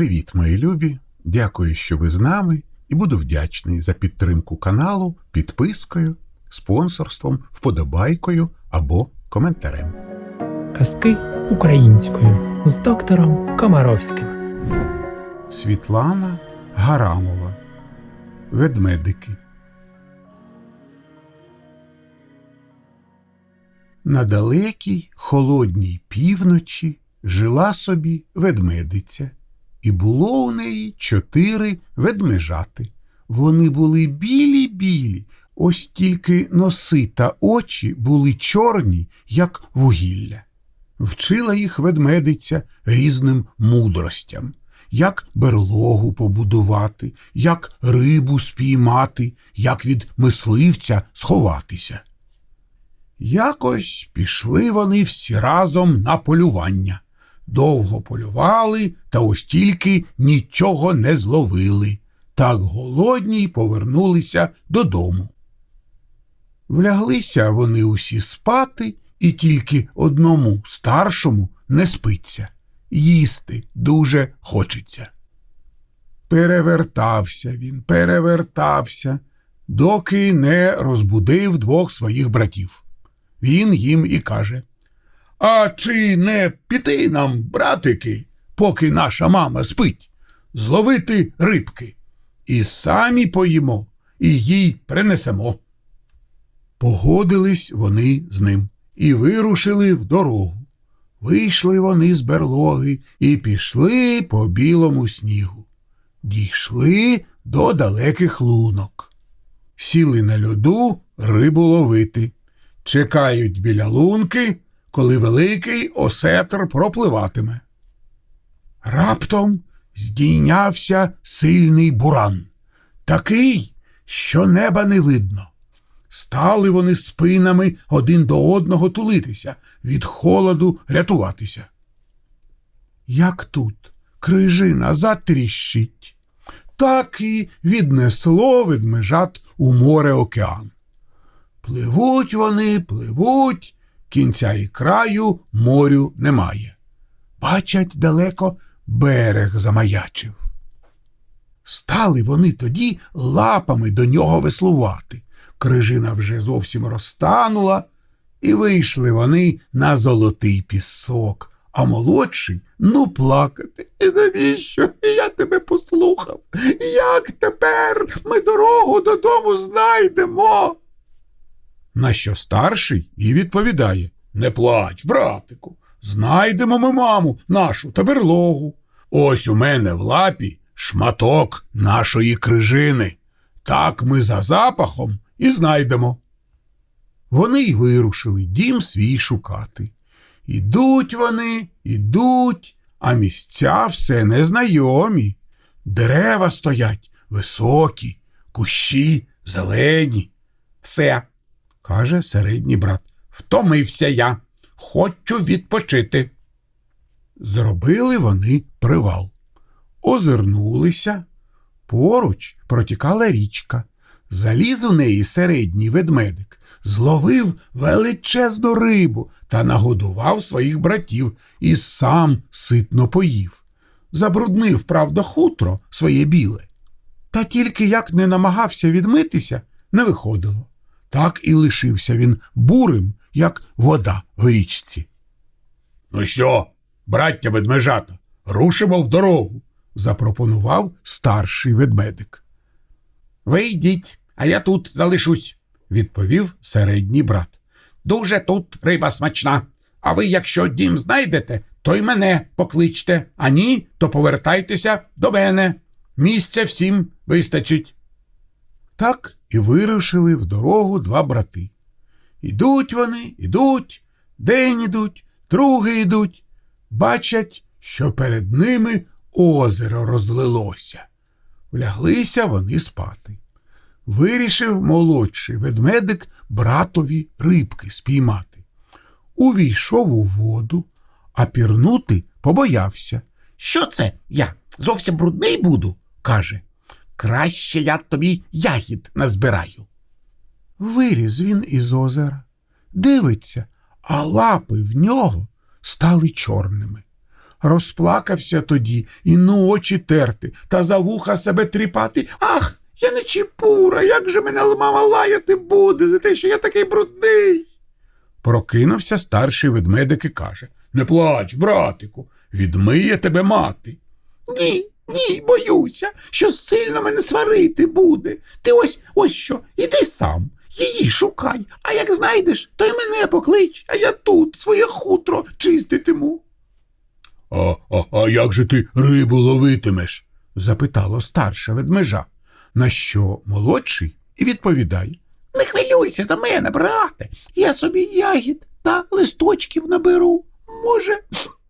Привіт, мої любі! Дякую, що ви з нами, і буду вдячний за підтримку каналу підпискою, спонсорством, вподобайкою або коментарем. Казки українською з доктором Комаровським. Світлана Гарамова. Ведмедики. На далекій холодній півночі жила собі ведмедиця, і було у неї чотири ведмежати. Вони були білі-білі, ось тільки носи та очі були чорні, як вугілля. Вчила їх ведмедиця різним мудростям, як берлогу побудувати, як рибу спіймати, як від мисливця сховатися. Якось пішли вони всі разом на полювання. Довго полювали, та ось тільки нічого не зловили. Так голодні й повернулися додому. Вляглися вони усі спати, і тільки одному старшому не спиться. Їсти дуже хочеться. Перевертався він, перевертався, доки не розбудив двох своїх братів. Він їм і каже: А чи не піти нам, братики, поки наша мама спить, зловити рибки, і самі поїмо, і їй принесемо. Погодились вони з ним і вирушили в дорогу. Вийшли вони з берлоги і пішли по білому снігу. Дійшли до далеких лунок. Сіли на льоду рибу ловити. Чекають біля лунки, коли великий осетр пропливатиме. Раптом здійнявся сильний буран, такий, що неба не видно. Стали вони спинами один до одного тулитися, від холоду рятуватися. Як тут крижина затріщить, так і віднесло ведмежат у море океан. Пливуть вони, пливуть, кінця і краю морю немає. Бачать далеко берег замаячив. Стали вони тоді лапами до нього веслувати. Крижина вже зовсім розтанула, і вийшли вони на золотий пісок, а молодший ну плакати. І навіщо? Я тебе послухав. Як тепер ми дорогу додому знайдемо? На що старший і відповідає Не плач, братику, знайдемо ми маму, нашу та берлогу. Ось у мене в лапі шматок нашої крижини. Так ми за запахом і знайдемо. Вони й вирушили дім свій шукати. Ідуть вони, ідуть, а місця все незнайомі. Дерева стоять високі, кущі зелені. Все, каже середній брат. Втомився я. Хочу відпочити. Зробили вони привал. Озирнулися. Поруч протікала річка. Заліз у неї середній ведмедик, зловив величезну рибу та нагодував своїх братів і сам ситно поїв. Забруднив, правда, хутро своє біле. Та тільки як не намагався відмитися, не виходило. Так і лишився він бурим, як вода в річці. Ну що, браття ведмежата, рушимо в дорогу, запропонував старший ведмедик. Ви йдіть, а я тут залишусь, відповів середній брат. Дуже тут риба смачна. А ви, якщо дім знайдете, то й мене покличте, а ні, то повертайтеся до мене. Місця всім вистачить. Так і вирушили в дорогу два брати. Ідуть вони, ідуть, день ідуть, другий ідуть, бачать, що перед ними озеро розлилося. Вляглися вони спати. Вирішив молодший ведмедик братові рибки спіймати. Увійшов у воду, а пірнути побоявся. Що це я зовсім брудний буду? каже. Краще я тобі ягід назбираю. Виліз він із озера, дивиться, а лапи в нього стали чорними. Розплакався тоді і ну очі терти та за вуха себе тріпати. Ах, я не чіпура, як же мене мама лаяти буде за те, що я такий брудний. Прокинувся старший ведмедик і каже Не плач, братику, відмиє тебе мати. Ні, ні, боюся, що сильно мене сварити буде. Ти ось ось що, іди сам, її шукай, а як знайдеш, то й мене поклич, а я тут своє хутро чиститиму. А, а, а як же ти рибу ловитимеш? запитало старше ведмежа. На що молодший і відповідає. Не хвилюйся за мене, брате. Я собі ягід та листочків наберу. Може,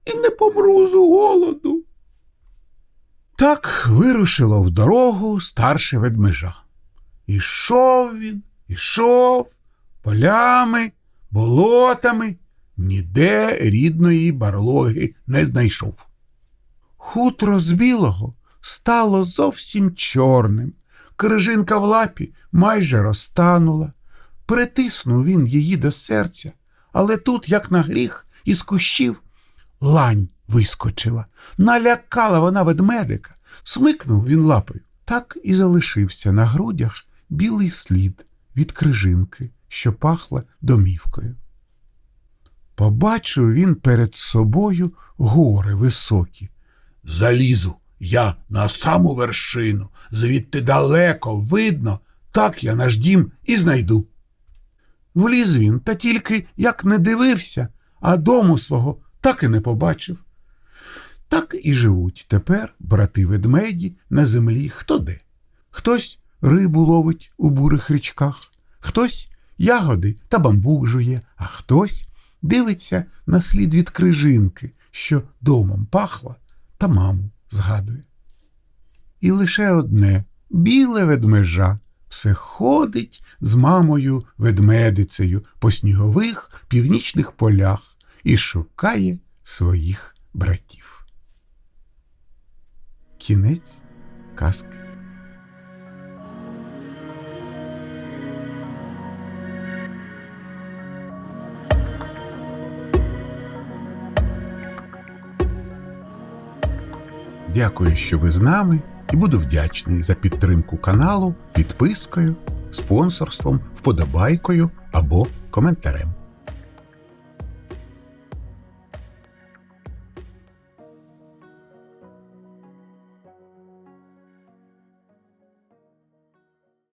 і не помру з голоду. Так вирушило в дорогу старше ведмежа. Ішов він, ішов полями, болотами, ніде рідної барлоги не знайшов. Хутро з білого стало зовсім чорним. Крижинка в лапі майже розтанула. Притиснув він її до серця, але тут, як на гріх, із кущів лань вискочила. Налякала вона ведмедика, смикнув він лапою. Так і залишився на грудях білий слід від крижинки, що пахла домівкою. Побачив він перед собою гори високі. Залізу я на саму вершину, звідти далеко видно, так я наш дім і знайду. Вліз він, та тільки як не дивився, а дому свого так і не побачив. Так і живуть тепер брати ведмеді на землі хто де. Хтось рибу ловить у бурих річках, хтось ягоди та бамбук жує, а хтось дивиться на слід від крижинки, що домом пахла, та маму згадує. І лише одне біле ведмежа все ходить з мамою ведмедицею по снігових північних полях і шукає своїх братів. Кінець казки. Дякую, що ви з нами, і буду вдячний за підтримку каналу підпискою, спонсорством, вподобайкою або коментарем.